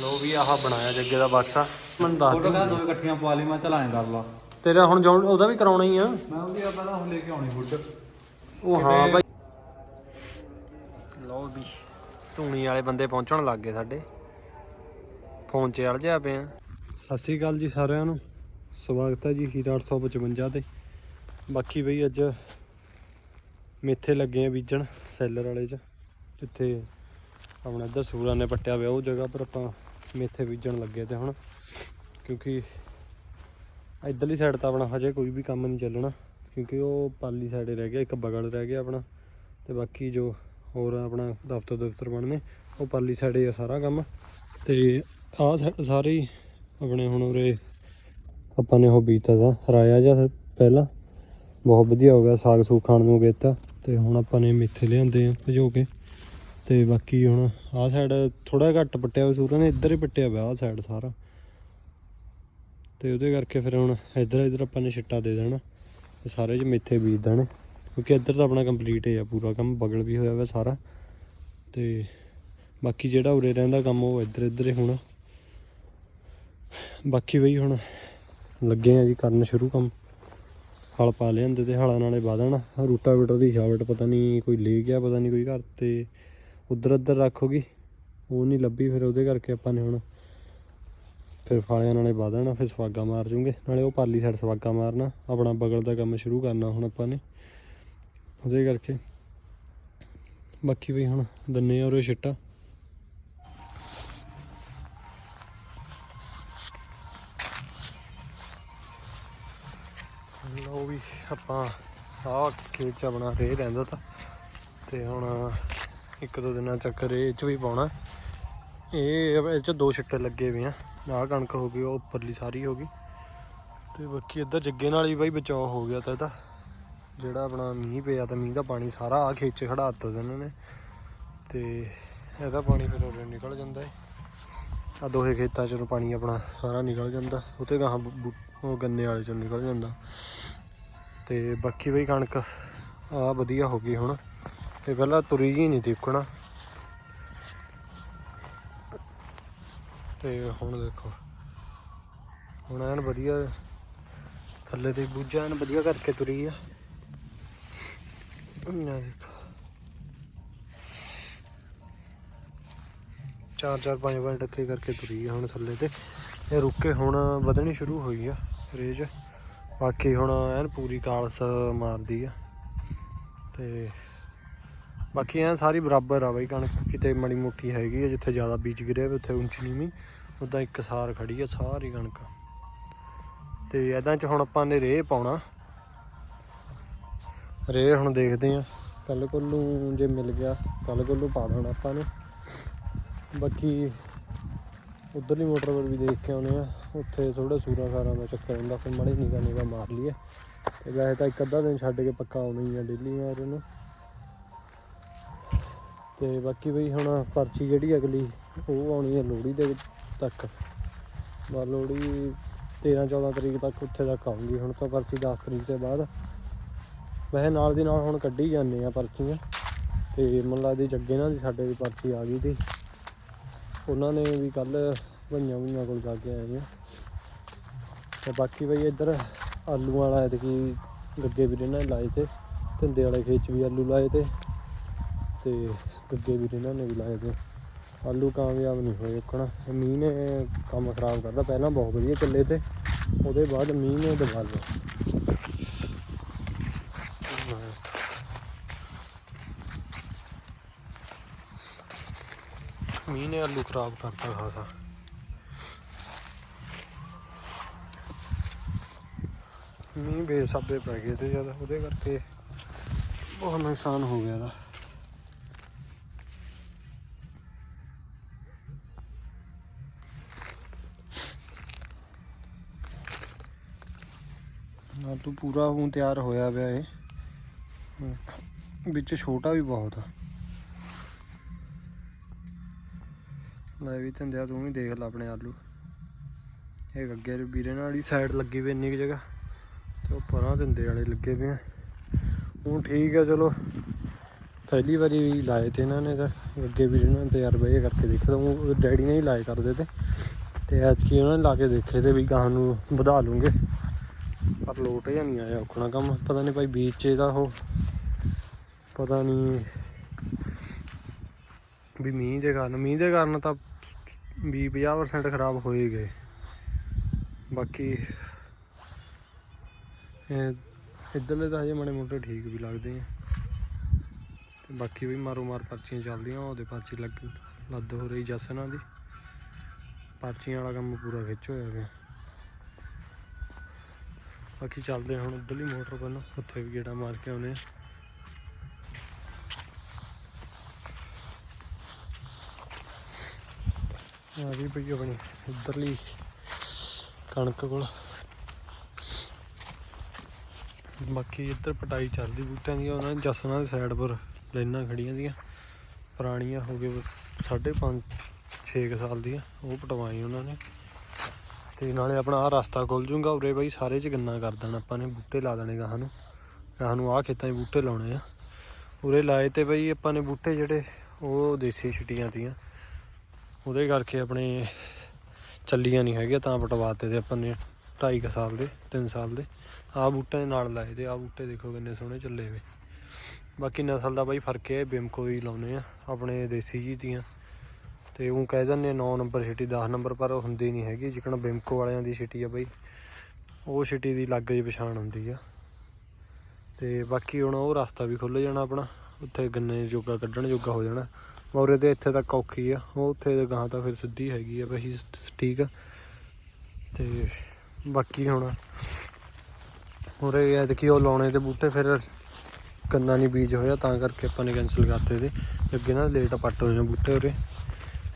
ਲੋ ਵੀ ਆਹ ਬਣਾਇਆ ਜੱਗੇ ਦਾ ਬਕਸਾ। ਮੈਨੂੰ ਦੱਸ ਫੋਟੋ ਦੇ ਕਹਿੰਦਾ ਦੋ ਇਕੱਠੀਆਂ ਪਵਾ ਲਈ ਮੈਂ ਚਲਾਏ ਕਰ ਲਾ। ਤੇਰਾ ਹੁਣ ਜਾਣ ਉਹਦਾ ਵੀ ਕਰਾਉਣਾ ਹੀ ਆ। ਮੈਂ ਉਹਦੀ ਆਪਾਂ ਹੁਣ ਲੈ ਕੇ ਆਉਣੀ ਬੁੱਢ ਉਹ ਹਾਂ ਬਾਈ। ਲੋ ਵੀ ਧੂਣੀ ਵਾਲੇ ਬੰਦੇ ਪਹੁੰਚਣ ਲੱਗ ਗਏ ਸਾਡੇ। ਫੋਨ 'ਚ ਅੜ ਜਾ ਪਏ ਆ ਸਤਿ ਸ਼੍ਰੀ ਅਕਾਲ ਜੀ ਸਾਰਿਆਂ ਨੂੰ। ਸਵਾਗਤ ਹੈ ਜੀ ਹੀਰਾ 855 ਤੇ। ਬਾਕੀ ਬਈ ਅੱਜ ਮੇਥੇ ਲੱਗੇ ਆ ਬੀਜਣ ਸੈਲਰ ਵਾਲੇ 'ਚ। ਜਿੱਥੇ ਆਪਣਾ ਇੱਧਰ ਸੂਰਾਂ ਨੇ ਪੱਟਿਆ ਹੋਇਆ ਉਹ ਜਗ੍ਹਾ ਪਰ ਆਪਾਂ ਮੇਥੇ ਬੀਜਣ ਲੱਗੇ ਤੇ ਹੁਣ, ਕਿਉਂਕਿ ਇੱਧਰਲੀ ਸਾਈਡ ਤਾਂ ਆਪਣਾ ਹਜੇ ਕੋਈ ਵੀ ਕੰਮ ਨਹੀਂ ਚੱਲਣਾ, ਕਿਉਂਕਿ ਉਹ ਪਾਲੀ ਸਾਈਡ ਰਹਿ ਗਿਆ, ਇੱਕ ਬਗਲ ਰਹਿ ਗਿਆ ਆਪਣਾ, ਤੇ ਬਾਕੀ ਜੋ ਹੋਰ ਆਪਣਾ ਦਫ਼ਤਰ ਦਫ਼ਤਰ ਬਣਨੇ, ਉਹ ਪਾਲੀ ਸਾਈਡੇ ਆ ਸਾਰਾ ਕੰਮ, ਤੇ ਆਹ ਸਾਈਡ ਸਾਰੇ ਹੀ ਆਪਣੇ ਹੁਣ ਉਰੇ ਆਪਾਂ ਨੇ ਉਹ ਬੀਜਤਾ ਦਾ ਹਰਾਇਆ ਜਾਂ ਪਹਿਲਾਂ, ਬਹੁਤ ਵਧੀਆ ਹੋ ਗਿਆ, ਸਾਗ ਸੂਗ ਖਾਣ ਨੂੰ ਵੇਤਾ ਤੇ ਹੁਣ ਆਪਾਂ ਨੇ ਮੇਥੇ ਲਿਆਂਦੇ ਆ ਭਜੋ ਕੇ। ਤੇ ਬਾਕੀ ਹੁਣ ਆਹ ਸਾਈਡ ਥੋੜਾ ਘੱਟ ਪੱਟਿਆ ਹੋਇਆ ਸੂਰਾਂ ਨੇ ਇੱਧਰ ਹੀ ਪੱਟਿਆ ਹੋਇਆ ਆਹ ਸਾਈਡ ਸਾਰਾ। ਤੇ ਉਹਦੇ ਕਰਕੇ ਫਿਰ ਹੁਣ ਇੱਧਰ ਇੱਧਰ ਆਪਾਂ ਨੇ ਛਿੱਟਾ ਦੇ ਦੇਣਾ, ਤੇ ਸਾਰੇ ਚ ਮੇਥੇ ਬੀਜ ਦੇਣੇ, ਕਿਉਂਕਿ ਇੱਧਰ ਤਾਂ ਆਪਣਾ ਕੰਪਲੀਟ ਹੈ ਪੂਰਾ ਕੰਮ ਬਗਲ ਵੀ ਹੋਇਆ ਹੋਇਆ ਸਾਰਾ। ਤੇ ਬਾਕੀ ਜਿਹੜਾ ਉਰੇ ਰਹਿੰਦਾ ਕੰਮ ਉਹ ਇੱਧਰ ਇੱਧਰ ਹੀ ਹੋਣਾ। ਬਾਕੀ ਬਈ ਹੁਣ ਲੱਗੇ ਆ ਜੀ ਕਰਨ ਸ਼ੁਰੂ ਕੰਮ। ਹਲ ਪਾ ਲਿਆਂਦੇ ਤੇ ਹਲਾਂ ਨਾਲੇ ਵਾ ਦੇਣਾ। ਰੂਟਾਵੇਟਰ ਦੀ ਸ਼ਾਵਟ ਪਤਾ ਨਹੀਂ ਕੋਈ ਲੈ ਗਿਆ, ਪਤਾ ਨਹੀਂ ਕੋਈ ਘਰ ਤੇ ਉਧਰ ਉੱਧਰ ਰੱਖੋਗੀ ਉਹ ਨਹੀਂ ਲੱਭੀ, ਫਿਰ ਉਹਦੇ ਕਰਕੇ ਆਪਾਂ ਨੇ ਹੁਣ ਫਿਰ ਫਾਲਿਆਂ ਨਾਲੇ ਵਾ ਦੇਣਾ ਫਿਰ ਸਵਾਗਾ ਮਾਰ ਜੂਗੇ। ਨਾਲੇ ਉਹ ਪਾਲੀ ਸਾਈਡ ਸਵਾਗਾ ਮਾਰਨਾ, ਆਪਣਾ ਬਗਲ ਦਾ ਕੰਮ ਸ਼ੁਰੂ ਕਰਨਾ ਹੁਣ ਆਪਾਂ ਨੇ। ਉਹਦੇ ਕਰਕੇ। ਬਾਕੀ ਵੀ ਹੁਣ ਦੰਨੇ ਆ ਉਰੇ ਛਿੱਟਾ। ਲਓ ਵੀ ਆਪਾਂ ਆਹ ਖੇਤ ਚ ਆਪਣਾ ਰੇ ਰਹਿੰਦਾ ਤਾਂ। ਤੇ ਹੁਣ ਇੱਕ ਦੋ ਦਿਨਾਂ ਚੱਕਰ ਰੇ, ਇਹ ਚ ਵੀ ਪਾਉਣਾ। ਇਹ ਇਹ ਚ ਦੋ ਛਿੱਟੇ ਲੱਗੇ ਵੀ ਆ। ਆਹ ਕਣਕ ਹੋ ਗਈ, ਉਹ ਉੱਪਰਲੀ ਸਾਰੀ ਹੋ ਗਈ। ਤੇ ਬਾਕੀ ਇੱਧਰ ਜੱਗੇ ਨਾਲ ਹੀ ਬਾਈ ਬਚਾਅ ਹੋ ਗਿਆ ਤਾਂ ਇਹਦਾ। ਜਿਹੜਾ ਆਪਣਾ ਮੀਂਹ ਪਿਆ ਤਾਂ ਮੀਂਹ ਦਾ ਪਾਣੀ ਸਾਰਾ ਆ ਖੇਤ ਚ ਖੜਾ ਦਿੱਤਾ ਇਹਨਾਂ ਨੇ। ਤੇ ਇਹਦਾ ਪਾਣੀ ਫਿਰ ਉਰੇ ਨਿਕਲ ਜਾਂਦਾ ਹੈ ਆ ਦੋਹੇ ਖੇਤਾਂ ਚੋਂ ਪਾਣੀ ਆਪਣਾ ਸਾਰਾ ਨਿਕਲ ਜਾਂਦਾ। ਉਤੇ ਗਾਹਾਂ ਬੂ- ਬੂ- ਉਹ ਗੰਨੇ ਵਾਲੇ ਚੋਂ ਨਿਕਲ ਜਾਂਦਾ। ਤੇ ਬਾਕੀ ਬਈ ਕਣਕ ਆ ਵਧੀਆ ਹੋ ਗਈ ਹੁਣ। ਇਹ ਪਹਿਲਾਂ ਤੁਰੀ ਜੀ ਨਹੀਂ ਤਿੱਕਣਾ ਤੇ ਹੁਣ ਦੇਖੋ, ਹੁਣ ਐਨ ਵਧੀਆ ਥੱਲੇ ਤੇ ਬੂਝਾ, ਐਨ ਵਧੀਆ ਕਰਕੇ ਤੁਰੀ ਆ। ਨਾ ਦੇਖੋ। ਚਾਰ ਚਾਰ, ਪੰਜ ਪੰਜ ਟੱਕੇ ਕਰਕੇ ਤੁਰੀ ਆ ਹੁਣ ਥੱਲੇ ਤੇ। ਇਹ ਰੁੱਕ ਕੇ ਹੁਣ ਵਧਣੀ ਸ਼ੁਰੂ ਹੋਈ ਆ ਰੇਜ। ਬਾਕੀ ਹੁਣ ਐਨ ਪੂਰੀ ਕਾਲਸ ਮਾਰਦੀ ਆ। ਤੇ ਬਾਕੀ ਐਨ ਸਾਰੀ ਬਰਾਬਰ ਆ ਬਈ ਕਣਕ ਕਿਤੇ ਮੜੀ ਮੋਟੀ ਹੈਗੀ ਆ, ਜਿੱਥੇ ਜ਼ਿਆਦਾ ਬੀਜ ਗਿਰਿਆ ਹੋਇਆ ਉੱਥੇ ਉੱਚੀ ਨੀਵੀਂ, ਉਦਾਂ ਇੱਕ ਸਾਰ ਖੜੀ ਆ ਸਾਰੀ ਕਣਕ। ਤੇ ਐਦਾਂ ਚ ਹੁਣ ਆਪਾਂ ਨੇ ਰੇਹ ਪਾਉਣਾ। ਰੇਹ ਹੁਣ ਦੇਖਦੇ ਆ ਕੱਲ ਕੋਲ ਜੇ ਮਿਲ ਗਿਆ ਕੱਲ ਕੋਲ ਨੂੰ ਪਾ ਦੇਣਾ ਆਪਾਂ ਨੇ। ਬਾਕੀ ਉਧਰਲੀ ਮੋਟਰ ਪਰ ਵੀ ਦੇਖ ਕੇ ਆਉਨੇ ਆ, ਉੱਥੇ ਥੋੜਾ ਸੂਰਾ ਸਾਰਾ ਦਾ ਚੱਕਰ ਹੁੰਦਾ, ਫਿਰ ਮੜੀ ਨਿਗਾ ਨਿਗਾ ਮਾਰ ਲਈਏ। ਤੇ ਵੈਸੇ ਤਾਂ ਇੱਕ ਅੱਧਾ ਦਿਨ ਛੱਡ ਕੇ ਪੱਕਾ ਆਉਣਾ ਹੀ ਆ, ਡੇਲੀ ਮਾਰ ਨੂੰ। ਤੇ ਬਾਕੀ ਬਈ ਹੁਣ ਪਰਚੀ ਜਿਹੜੀ ਅਗਲੀ, ਉਹ ਆਉਣੀ ਹੈ ਲੋਹੜੀ ਦੇ ਤੱਕ। ਬਾ ਲੋਹੜੀ 13 14 ਤਰੀਕ ਤੱਕ ਉੱਥੇ ਤੱਕ ਆਉਂਗੀ ਹੁਣ ਤਾਂ ਪਰਚੀ 10 ਤਰੀਕ ਤੋਂ ਬਾਅਦ। ਵੈਸੇ ਨਾਲ ਦੀ ਨਾਲ ਹੁਣ ਕੱਢੀ ਜਾਂਦੇ ਆ ਪਰਚੀਆਂ। ਤੇ ਮਨ ਲੱਗਦੀ ਜੱਗੇ ਨਾਲ ਦੀ ਸਾਡੇ ਦੀ ਪਰਚੀ ਆ ਗਈ ਤੀ ਉਹਨਾਂ ਨੇ ਵੀ ਕੱਲ ਭਈਆਂ ਭਈਆਂ ਕੋਲ ਜਾ ਕੇ ਆਏ ਆ ਤੇ ਬਾਕੀ ਬਈ ਇੱਧਰ ਆਲੂ ਵਾਲਾ ਐਤਕੀ ਗੱਗੇ ਵੀਰੇ ਨੇ ਲਾਏ ਤੇ, ਧੰਦੇ ਵਾਲੇ ਖੇਤ 'ਚ ਵੀ ਆਲੂ ਲਾਏ ਤੇ। ਤੇ ਗੱਗੇ ਵੀਰੇ ਇਹਨਾਂ ਨੇ ਵੀ ਲਾਏ ਤੇ ਆਲੂ ਕਾਮਯਾਬ ਨਹੀਂ ਹੋਏ ਉੱਕਣਾ ਮੀਂਹ ਨੇ ਕੰਮ ਖਰਾਬ ਕਰਦਾ ਪਹਿਲਾਂ ਬਹੁਤ ਵਧੀਆ ਚੱਲੇ ਤੇ, ਉਹਦੇ ਬਾਅਦ ਮੀਂਹ ਨੇ ਦਬਾ ਲਿਆ। ਮੀਂਹ ਨੇ ਆਲੂ ਖਰਾਬ ਕਰਤਾ ਖਾਸਾ। ਮੀਂਹ ਬੇਸਾਬੇ ਪੈ ਗਏ ਤੇ ਜਦ ਉਹਦੇ ਕਰਕੇ ਬਹੁਤ ਨੁਕਸਾਨ ਹੋ ਗਿਆ ਦਾ ਆਲੂ ਪੂਰਾ ਹੁਣ ਤਿਆਰ ਹੋਇਆ ਪਿਆ ਇਹ। ਵਿੱਚ ਛੋਟਾ ਵੀ ਬਹੁਤ ਆ। ਲੈ ਵੀ ਧੰਦਿਆ, ਤੂੰ ਵੀ ਦੇਖ ਲੈ ਆਪਣੇ ਆਲੂ। ਇਹ ਅੱਗੇ ਵੀਰੇ ਨਾਲ ਹੀ ਸਾਈਡ ਲੱਗੀ ਵੀ ਇੰਨੀ ਕੁ ਜਗ੍ਹਾ, ਤੇ ਉਹ ਪਰਾਂ ਧੰਦੇ ਵਾਲੇ ਲੱਗੇ ਪਏ ਆ। ਹੁਣ ਠੀਕ ਆ, ਚਲੋ। ਪਹਿਲੀ ਵਾਰੀ ਵੀ ਲਾਏ ਤੇ ਇਹਨਾਂ ਨੇ ਤਾਂ, ਅੱਗੇ ਵੀਰੇ ਨਾਲ ਨੇ ਤਜਰਬਾ ਇਹ ਕਰਕੇ ਦੇਖਿਆ ਤਾਂ ਡੈਡੀ ਨੇ ਹੀ ਲਾਏ ਕਰਦੇ ਤੇ। ਤੇ ਐਤਕੀ ਉਹਨਾਂ ਨੇ ਲਾ ਕੇ ਦੇਖੇ ਤੇ ਵੀ ਗਾਹ ਨੂੰ ਵਧਾ ਲੂੰਗੇ। ਪਰ ਲੋਟ ਜਿਹਾ ਨਹੀਂ ਆਇਆ ਔਖਣਾ ਕੰਮ, ਪਤਾ ਨਹੀਂ ਭਾਈ ਬੀਜ 'ਚ ਇਹਦਾ ਉਹ, ਪਤਾ ਨਹੀਂ ਵੀ ਮੀਂਹ ਦੇ ਕਾਰਨ, ਮੀਂਹ ਦੇ ਕਾਰਨ ਤਾਂ ਵੀ 50% ਖਰਾਬ ਹੋਏ ਗਏ। ਬਾਕੀ ਇਹ ਇੱਧਰਲੇ ਤਾਂ ਹਜੇ ਮਾੜੇ ਮੋਟੇ ਠੀਕ ਵੀ ਲੱਗਦੇ ਆ। ਤੇ ਬਾਕੀ ਵੀ ਮਾਰੋ ਮਾਰ ਪਰਚੀਆਂ ਚੱਲਦੀਆਂ, ਉਹਦੇ ਪਰਚੀ ਲੱਗ, ਲੱਦ ਹੋ ਰਹੀ ਜਸਨਾਂ ਦੀ। ਪਰਚੀਆਂ ਵਾਲਾ ਕੰਮ ਪੂਰਾ ਖਿੱਚ ਹੋਇਆ ਗਿਆ ਬਾਕੀ ਚੱਲਦੇ ਹੁਣ ਉੱਧਰਲੀ ਮੋਟਰ ਪਹਿਲਾਂ ਉੱਥੇ ਵੀ ਗੇੜਾ ਮਾਰ ਕੇ ਆਉਨੇ ਆ ਆ ਵੀ ਪਈ ਆਪਣੀ ਉੱਧਰਲੀ ਕਣਕ ਕੋਲ। ਬਾਕੀ ਇੱਧਰ ਪਟਾਈ ਚੱਲਦੀ ਬੂਟਿਆਂ ਦੀ ਉਹਨਾਂ ਨੇ ਜਸਨਾਂ ਦੀ ਸਾਈਡ ਪਰ ਲਾਈਨਾਂ ਖੜੀਆਂ ਦੀਆਂ। ਪੁਰਾਣੀਆਂ ਹੋ ਗਏ ਸਾਢੇ ਪੰਜ 6 ਸਾਲ ਦੀਆਂ, ਉਹ ਪਟਵਾਈ ਉਹਨਾਂ ਨੇ। ਤੇ ਨਾਲੇ ਆਪਣਾ ਆਹ ਰਸਤਾ ਖੁੱਲ ਜੂਗਾ ਉਰੇ ਬਾਈ, ਸਾਰੇ ਚ ਗੰਨਾ ਕਰ ਦੇਣਾ ਆਪਾਂ ਨੇ, ਬੂਟੇ ਲਾ ਦੇਣੇ ਗਾਹਾਂ ਨੂੰ। ਗਾਹਾਂ ਨੂੰ ਆਹ ਖੇਤਾਂ 'ਚ ਬੂਟੇ ਲਾਉਣੇ ਆ। ਉਰੇ ਲਾਏ ਤੇ ਬਈ ਆਪਾਂ ਨੇ ਬੂਟੇ ਜਿਹੜੇ, ਉਹ ਦੇਸੀ ਛਟੀਆਂ ਤੀਆਂ। ਉਹਦੇ ਕਰਕੇ ਆਪਣੇ ਚੱਲੀਆਂ ਨਹੀਂ ਹੈਗੀਆਂ, ਤਾਂ ਪਟਵਾਤੇ ਤੇ ਆਪਾਂ ਨੇ 2.5 ਸਾਲ ਦੇ 3 ਸਾਲ ਦੇ। ਆਹ ਬੂਟੇ ਦੇ ਨਾਲ ਲਾਏ ਤੇ ਆਹ ਬੂਟੇ ਦੇਖੋ ਕਿੰਨੇ ਸੋਹਣੇ ਚੱਲੇ ਵੇ ਬਾਕੀ ਨਸਲ ਦਾ ਬਾਈ ਫ਼ਰਕ ਹੈ ਬਿਮਕੋ ਹੀ ਲਾਉਨੇ ਆ, ਆਪਣੇ ਦੇਸੀ ਜੀ ਦੀਆਂ ਤੇ ਉਹ ਕਹਿ ਦਿੰਦੇ 9 ਨੰਬਰ ਸਿਟੀ 10 ਨੰਬਰ, ਪਰ ਉਹ ਹੁੰਦੀ ਨਹੀਂ ਹੈਗੀ, ਜਿਕਣ ਬਿਮਕੋ ਵਾਲਿਆਂ ਦੀ ਸਿਟੀ ਆ ਬਈ। ਉਹ ਸਿਟੀ ਦੀ ਲੱਗ ਜੀ ਪਛਾਣ ਹੁੰਦੀ ਆ। ਤੇ ਬਾਕੀ ਹੁਣ ਉਹ ਰਸਤਾ ਵੀ ਖੁੱਲ ਜਾਣਾ ਆਪਣਾ, ਉੱਥੇ ਗੰਨੇ ਜੋਗਾ ਕੱਢਣ ਜੋਗਾ ਹੋ ਜਾਣਾ। ਮੌਰੇ ਤੇ ਇੱਥੇ ਤੱਕ ਔਖੀ ਆ, ਉਹ ਉੱਥੇ ਦੇ ਗਾਂ ਤਾਂ ਫਿਰ ਸਿੱਧੀ ਹੈਗੀ ਆ ਬਈ ਠੀਕ ਆ। ਤੇ ਬਾਕੀ ਹੁਣ ਉਰੇ ਐਤਕੀ ਉਹ ਲਾਉਣੇ ਤੇ ਬੂਟੇ ਫਿਰ ਗੰਨਾ ਨਹੀਂ ਬੀਜ ਹੋਇਆ, ਤਾਂ ਕਰਕੇ ਆਪਾਂ ਨੇ ਕੈਨਸਲ ਕਰਤੇ ਤੇ ਅੱਗੇ ਨਾ ਲੇਟ ਪੱਟ ਹੋ ਆ ਬੂਟੇ ਉਰੇ।